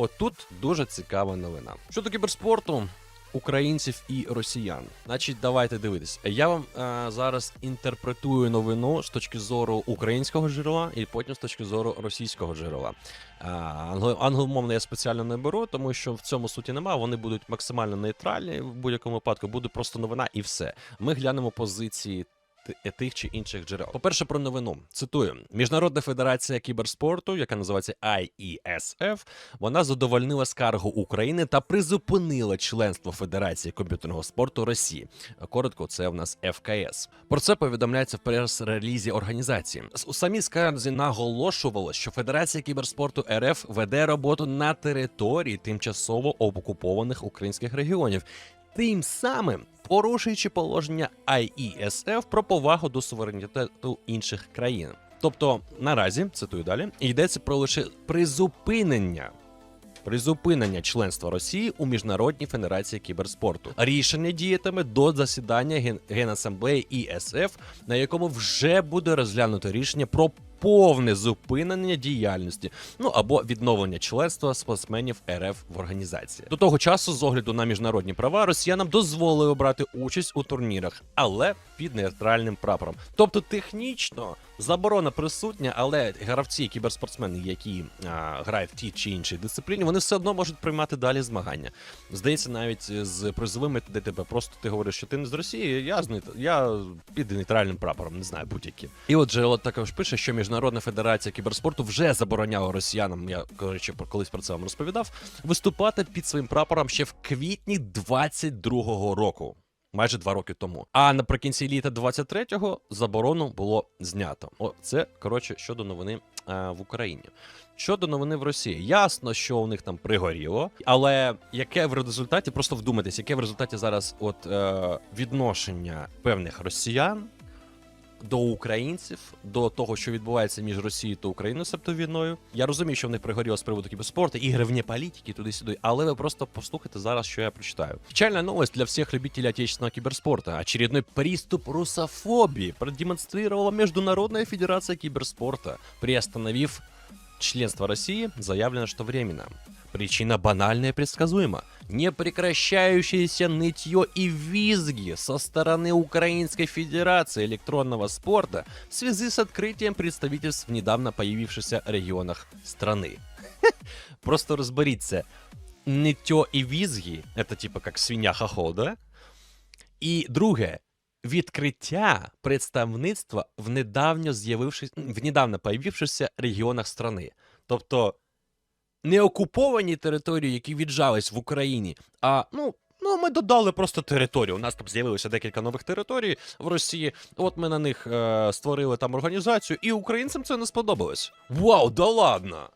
Отут дуже цікава новина. Щодо кіберспорту. Українців і росіян. Значить, давайте дивитись. Я вам е, зараз інтерпретую новину з точки зору українського джерела і потім з точки зору російського джерела. Е, англомовне я спеціально не беру, тому що в цьому суті немає. Вони будуть максимально нейтральні в будь-якому випадку. Буде просто новина і все. Ми глянемо позиції. Тих чи інших джерел. По-перше, про новину цитую: Міжнародна федерація кіберспорту, яка називається IESF, вона задовольнила скаргу України та призупинила членство Федерації комп'ютерного спорту Росії. Коротко, це в нас ФКС. Про це повідомляється в прес-релізі організації. У самій скарзі наголошувало, що Федерація кіберспорту РФ веде роботу на території тимчасово окупованих українських регіонів. Тим самим порушуючи положення IESF про повагу до суверенітету інших країн. Тобто наразі цитую далі, йдеться про лише призупинення. Призупинення членства Росії у міжнародній федерації кіберспорту. Рішення діятиме до засідання Ген- Генасамблеї ІСФ, на якому вже буде розглянуто рішення про повне зупинення діяльності, ну або відновлення членства спортсменів РФ в організації. До того часу, з огляду на міжнародні права, росіянам дозволили брати участь у турнірах, але під нейтральним прапором. Тобто, технічно заборона присутня, але гравці, кіберспортсмени, які а, грають в тій чи іншій дисципліні, вони все одно можуть приймати далі змагання. Здається, навіть з призовими, де тебе просто ти говориш, що ти не з Росії, я з я під нейтральним прапором, не знаю, будь-які. І от джерело також пише, що Міжнародна федерація кіберспорту вже забороняла росіянам. Я коротше колись про це вам розповідав. Виступати під своїм прапором ще в квітні 22-го року. Майже два роки тому. А наприкінці літа 23-го заборону було знято. О, це коротше щодо новини е, в Україні. Щодо новини в Росії, ясно, що у них там пригоріло, але яке в результаті, просто вдумайтесь, яке в результаті зараз от е, відношення певних росіян до українців, до того, що відбувається між Росією та Україною, себто війною. Я розумію, що в них пригоріло з приводу кіберспорту, ігри вне політики, туди-сюди, але ви просто послухайте зараз, що я прочитаю. Печальная новость для всех любителей отечественного киберспорта. Очередной приступ русофобии продемонстрировала Международная Федерация Киберспорта, приостановив членство России, заявлено, что временно. Причина банальная и предсказуема. Непрекращающееся нытье и визги со стороны Украинской Федерации электронного спорта в связи с открытием представительств в недавно появившихся регионах страны. Просто разберіться. Ниття і візги, это типа как свиня хохол, да? І друге, відкриття представництва в недавно з'явившись, в недавно появившихся регіонах страни. Тобто не окуповані території, які віджались в Україні, а ну. Ну, ми додали просто територію. У нас там з'явилося декілька нових територій в Росії. От ми на них е, створили там організацію, і українцям це не сподобалось. Вау, да ладно!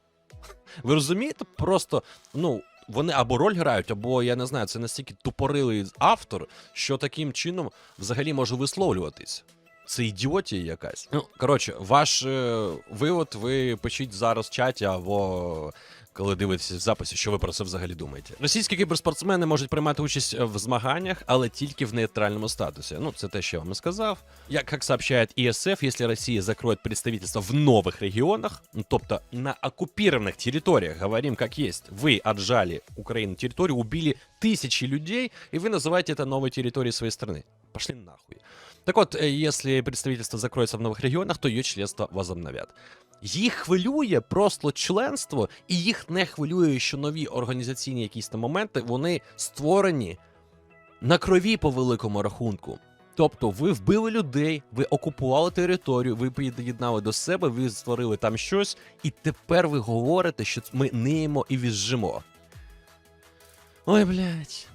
Ви розумієте? Просто ну. Вони або роль грають, або я не знаю, це настільки тупорилий автор, що таким чином взагалі може висловлюватись. Це ідіотія якась. Ну, коротше, ваш е, вивод ви пишіть зараз в чаті або коли дивитесь в записі, що ви про це взагалі думаєте. Російські кіберспортсмени можуть приймати участь в змаганнях, але тільки в нейтральному статусі. Ну, це те, що я вам і сказав. Як, как сообщает ИСФ, если Россия закроет представительство в новых регионах, ну, тобто на оккупированных территориях, говорим как есть, вы отжали Украину территорию, убили тысячи людей, и вы называете это новой территорией своей страны. Пошли нахуй. Так от, е, якщо представительство закроється в нових регіонах, то її членство возобновять. Їх хвилює просто членство, і їх не хвилює, що нові організаційні якісь там моменти вони створені на крові по великому рахунку. Тобто ви вбили людей, ви окупували територію, ви під'єднали до себе, ви створили там щось, і тепер ви говорите, що ми ниємо і візжимо. Ой, блядь.